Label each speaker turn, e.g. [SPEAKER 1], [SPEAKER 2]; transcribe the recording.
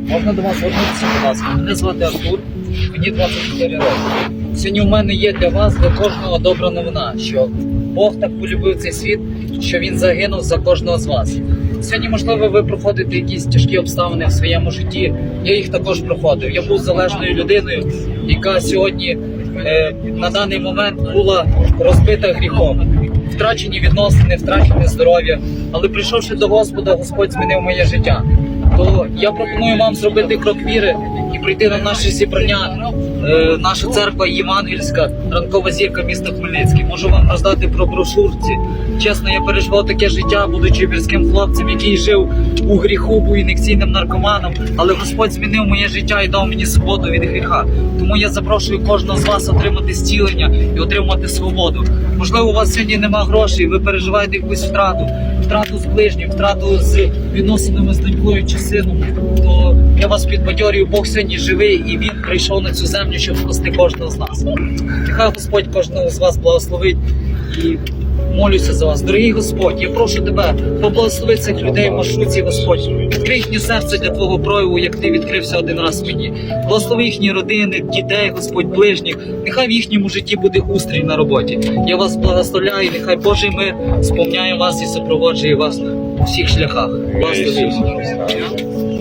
[SPEAKER 1] Можна до вас звернутися, будь ласка. Мене звати Артур, мені 24 роки. Сьогодні у мене є для вас, для кожного добра новина, що Бог так полюбив цей світ, що він загинув за кожного з вас. Сьогодні, можливо, ви проходите якісь тяжкі обставини в своєму житті. Я їх також проходив. Я був залежною людиною, яка сьогодні е, на даний момент була розбита гріхом. Втрачені відносини, втрачене здоров'я. Але прийшовши до Господа, Господь змінив моє життя. То я пропоную вам зробити крок віри і прийти на наше зібрання. Е, наша церква Євангельська, ранкова зірка міста Хмельницький. Можу вам роздати про брошурці. Чесно, я переживав таке життя, будучи гірським хлопцем, який жив у гріху, був інекційним наркоманом. Але Господь змінив моє життя і дав мені свободу від гріха. Тому я запрошую кожного з вас отримати зцілення і отримати свободу. Можливо, у вас сьогодні нема грошей, ви переживаєте якусь втрату, втрату з ближнім, втрату з відносинами з донькою чи сином. То я вас підбадьорюю, Бог сьогодні живий і він прийшов на цю землю, щоб спасти кожного з нас. Нехай Господь кожного з вас благословить і молюся за вас. Дорогий Господь, я прошу тебе, поблагослови цих людей в маршрутці, Господь. Відкрий їхнє серце для твого прояву, як ти відкрився один раз мені. Благослови їхні родини, дітей, Господь, ближніх. Нехай в їхньому житті буде устрій на роботі. Я вас благословляю, нехай Божий мир сповняє вас і супроводжує вас у всіх шляхах. Благослови.